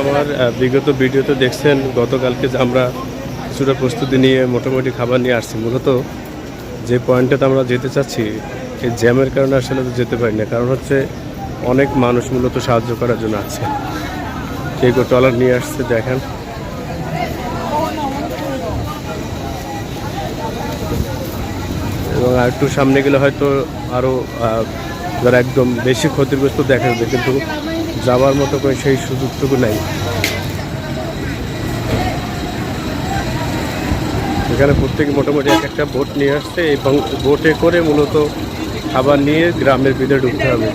আমার বিগত ভিডিওতে দেখছেন, গতকালকে যে আমরা কিছুটা প্রস্তুতি নিয়ে মোটামুটি খাবার নিয়ে আসছি। মূলত যে পয়েন্টটাতে আমরা যেতে চাচ্ছি, এই জ্যামের কারণে আসলে তো যেতে পারি না। কারণ হচ্ছে অনেক মানুষ মূলত সাহায্য করার জন্য আছে কেউ কেউ ট্রলার নিয়ে আসছে, দেখেন এবং আর একটু সামনে গেলে হয়তো আরও যারা একদম বেশি ক্ষতিগ্রস্ত দেখা যাবে, কিন্তু যাওয়ার মতো করে সেই সুযোগটুকু নেই। এখানে প্রত্যেকে মোটামুটি এক একটা বোট নিয়ে আসছে এবং বোটে করে মূলত খাবার নিয়ে গ্রামের ভিতরে ঢুকতে হবে।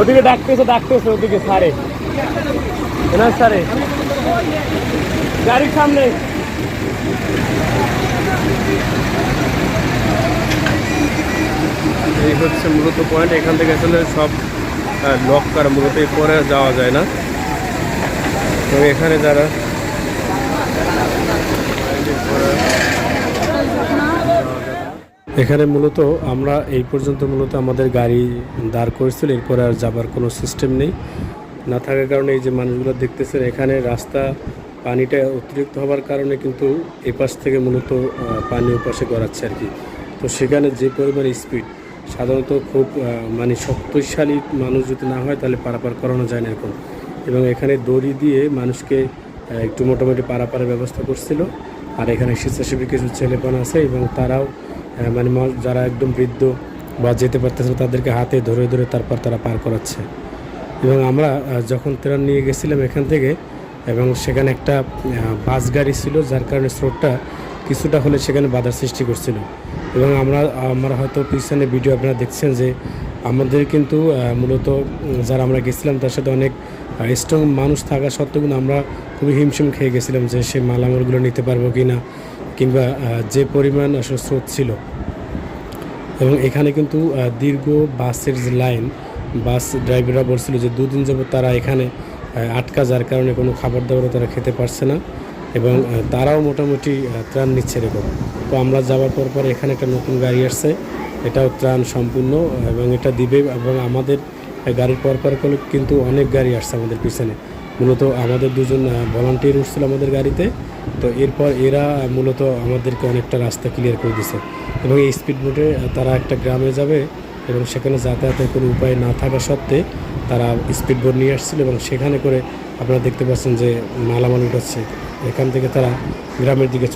ওদিকে ডাকতেছে ডাকতেছে ওদিকে সারে এনার সারে গাড়ির সামনে। এই হচ্ছে মূলত পয়েন্ট এখান থেকে আসলে সব লক করা মূলত পরে যাওয়া যায় না। তো এখানে যারা এখানে মূলত আমরা এই পর্যন্ত মূলত আমাদের গাড়ি দাঁড় করেছিল এরপরে আর যাবার কোনো সিস্টেম নেই। না থাকার কারণে এই যে মানুষগুলো দেখতেছেন, এখানে রাস্তা পানিটা অতিরিক্ত হওয়ার কারণে কিন্তু এপাশ থেকে মূলত পানি ওপাশে গড়াচ্ছে আর কি। তো সেখানে যে পরিমাণ স্পিড সাধারণত খুব মানে শক্তিশালী মানুষ যদি না হয় তাহলে পারাপার করানো যায় না এখন এবং এখানে দড়ি দিয়ে মানুষকে একটু মোটামুটি পারাপারের ব্যবস্থা করছিল। আর এখানে স্বেচ্ছাসেবী কিছু ছেলেপান আছে এবং তারাও মানে যারা একদম বৃদ্ধ বা যেতে পারতেছে তাদেরকে হাতে ধরে ধরে তারপর তারা পার করাচ্ছে। এবং আমরা যখন ত্রাণ নিয়ে গেছিলাম এখান থেকে, এবং সেখানে একটা বাস গাড়ি ছিল, যার কারণে স্রোতটা কিছুটা হলে সেখানে বাধার সৃষ্টি করছিল। এবং আমরা আমরা হয়তো পিছনে ভিডিও আপনারা দেখছেন যে, আমাদের কিন্তু মূলত, যারা আমরা গেছিলাম, তার সাথে অনেক স্ট্রং মানুষ থাকা সত্ত্বেও কিন্তু আমরা খুবই হিমশিম খেয়ে গেছিলাম যে সেই মালামালগুলো নিতে পারব কি না কিংবা যে পরিমাণ আসলে স্রোত ছিল। এবং এখানে কিন্তু দীর্ঘ বাসের যে লাইন বাস ড্রাইভাররা বলছিল যে দুদিন যাবত তারা এখানে আটকা, যার কারণে কোনো খাবার দাবারও তারা খেতে পারছে না এবং তারাও মোটামুটি ত্রাণ নিচ্ছে এরকম। তো আমরা যাওয়ার পর পর এখানে একটা নতুন গাড়ি আসছে, এটাও ত্রাণ সম্পূর্ণ এবং এটা দিবে এবং আমাদের গাড়ির পর পর কিন্তু অনেক গাড়ি আসছে আমাদের পিছনে। মূলত আমাদের দুজন ভলান্টিয়ার উঠছিল আমাদের গাড়িতে, তো এরপর এরা মূলত আমাদেরকে অনেকটা রাস্তা ক্লিয়ার করে দিছে। এবং এই স্পিড বোটে তারা একটা গ্রামে যাবে এবং সেখানে যাতায়াতের কোনো উপায় না থাকা সত্ত্বে তারা স্পিড বোট নিয়ে আসছিল এবং সেখানে করে আপনারা দেখতে পাচ্ছেন যে মালামাল উঠাচ্ছে এখান থেকে তারা গ্রামের দিকে